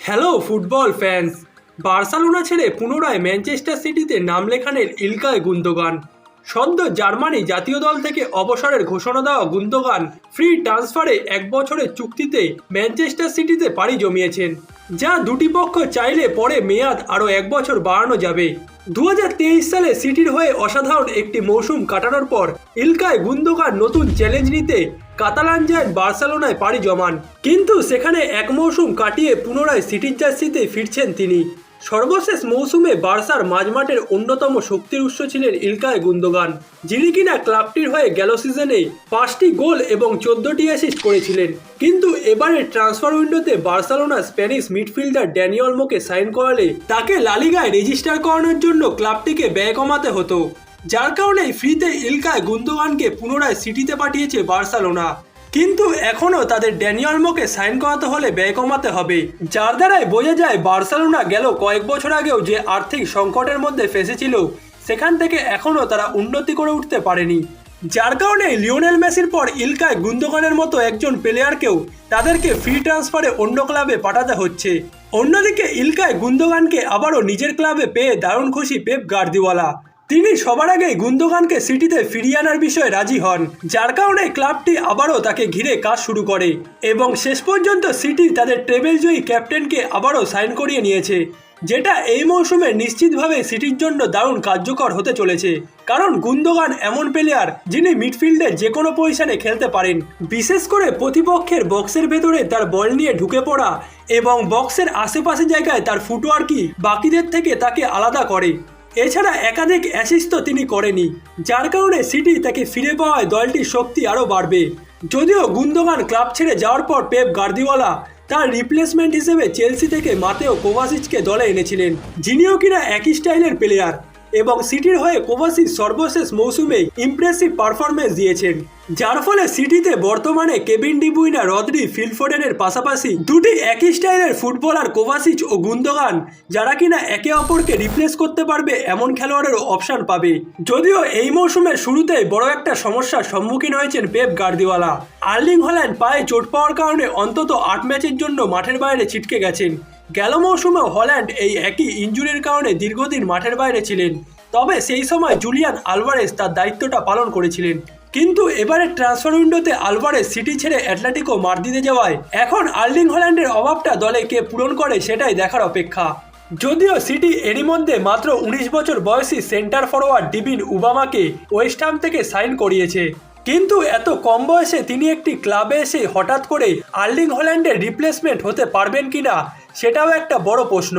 Hello football fans বার্সালোনা ছেড়ে পুনরায় Manchester সিটিতে নাম লেখানের ইলকায় গুন্দোগান সদ্য জার্মানি জাতীয় দল থেকে অবসরের ঘোষণা দেওয়া গুন্দোগান ফ্রি ট্রান্সফারে এক বছরের চুক্তিতে ম্যানচেস্টার সিটিতে পাড়ি জমিয়েছেন, যা দুটি পক্ষ চাইলে পরে মেয়াদ আরও এক বছর বাড়ানো যাবে। দু হাজার তেইশ সালে সিটির হয়ে অসাধারণ একটি মৌসুম কাটানোর পর ইলকায় গুন্দোগান নতুন চ্যালেঞ্জ নিতে কাতালান যায় বার্সেলোনায় পাড়ি জমান। কিন্তু সেখানে এক মৌসুম কাটিয়ে পুনরায় সিটির জার্সিতে ফিরছেন তিনি। সর্বশেষ মৌসুমে বার্সার মাঝমাঠের অন্যতম শক্তির উৎস ছিলেন ইলকায় গুন্দোগান, যিনি কিনা ক্লাবটির হয়ে গেল সিজনে পাঁচটি গোল এবং চোদ্দটি অ্যাসিস্ট করেছিলেন। কিন্তু এবারের ট্রান্সফার উইন্ডোতে বার্সেলোনা স্প্যানিশ মিডফিল্ডার ড্যানিয়লমোকে সাইন করালে তাকে লালিগায় রেজিস্টার করানোর জন্য ক্লাবটিকে ব্যয় কমাতে হতো, যার কারণে ফ্রিতে ইলকায় গুন্দোগানকে পুনরায় সিটিতে পাঠিয়েছে বার্সেলোনা। কিন্তু এখনও তাদের ড্যানিয়ালমোকে সাইন করাতে হলে ব্যয় কমাতে হবে। যার দ্বারাই বোঝা যায় বার্সেলোনা গেল কয়েক বছর আগেও যে আর্থিক সংকটের মধ্যে ফেসেছিল, সেখান থেকে এখনও তারা উন্নতি করে উঠতে পারেনি। যার কারণে লিওনেল মেসির পর ইলকায় গুন্দগানের মতো একজন প্লেয়ারকেও তাদেরকে ফ্রি ট্রান্সফারে অন্য ক্লাবে পাঠাতে হচ্ছে। অন্যদিকে ইলকায় গুন্দগানকে আবারও নিজের ক্লাবে পেয়ে দারুণ খুশি পেপ গার্দিওয়ালা। তিনি সবার আগে গুন্দোগানকে সিটিতে ফিরিয়ে আনার বিষয়ে রাজি হন, যার কারণে ক্লাবটি আবারও তাকে ঘিরে কাজ শুরু করে এবং শেষ পর্যন্ত সিটি তাদের ট্রেবেল জয়ী ক্যাপ্টেনকে আবারও সাইন করিয়ে নিয়েছে, যেটা এই মৌসুমে নিশ্চিতভাবে সিটির জন্য দারুণ কার্যকর হতে চলেছে। কারণ গুন্দোগান এমন প্লেয়ার যিনি মিডফিল্ডে যে কোনো পজিশনে খেলতে পারেন, বিশেষ করে প্রতিপক্ষের বক্সের ভেতরে তার বল নিয়ে ঢুকে পড়া এবং বক্সের আশেপাশে জায়গায় তার ফুটওয়ার্কই বাকিদের থেকে তাকে আলাদা করে। এছাড়া একাধিক অ্যাসিস্ট তো তিনি করেনি যার কারণে সিটি তাকে ফিরে পাওয়ায় দলটির শক্তি আরও বাড়বে। যদিও গুন্দোগান ক্লাব ছেড়ে যাওয়ার পর পেপ গার্দিওয়ালা তার রিপ্লেসমেন্ট হিসেবে চেলসি থেকে মাতেও কোভাসিচকে দলে এনেছিলেন, যিনিও কিনা একই স্টাইলের প্লেয়ার এবং সিটির হয়ে কোভাসিচ সর্বশেষ মৌসুমে ইমপ্রেসিভ পারফরমেন্স দিয়েছেন। যার ফলে সিটিতে বর্তমানে কেবিন ডিবুইনা রদ্রি ফিলফোডেনের পাশাপাশি দুটি একই স্টাইলের ফুটবলার কোভাসিচ ও গুন্দগান, যারা কিনা একে অপরকে রিপ্লেস করতে পারবে এমন খেলোয়াড়ের অপশান পাবে। যদিও এই মৌসুমের শুরুতেই বড় একটা সমস্যার সম্মুখীন হয়েছেন পেপ গার্দিওয়ালা। আর্লিং হল্যান্ড পায়ে চোট পাওয়ার কারণে অন্তত আট ম্যাচের জন্য মাঠের বাইরে ছিটকে গেছেন। গেল মৌসুমে হল্যান্ড এই একই ইঞ্জুরির কারণে দীর্ঘদিন মাঠের বাইরে ছিলেন। তবে সেই সময় জুলিয়ান আলভারেজ তার দায়িত্বটা পালন করেছিলেন। কিন্তু এবারে ট্রান্সফার উইন্ডোতে আলভারেজ সিটি ছেড়ে অ্যাটলেটিকো মার দিতে যাওয়ায় এখন আর্লিং হল্যান্ডের অভাবটা দলে কে পূরণ করে সেটাই দেখার অপেক্ষা। যদিও সিটি এরই মধ্যে মাত্র উনিশ বছর বয়সী সেন্টার ফরওয়ার্ড ডিবিন উবামাকে ওয়েস্টহাম থেকে সাইন করিয়েছে। কিন্তু এত কম বয়সে তিনি একটি ক্লাবে এসে হঠাৎ করে আর্লিং হল্যান্ডের রিপ্লেসমেন্ট হতে পারবেন কিনা, সেটাও একটা বড় প্রশ্ন।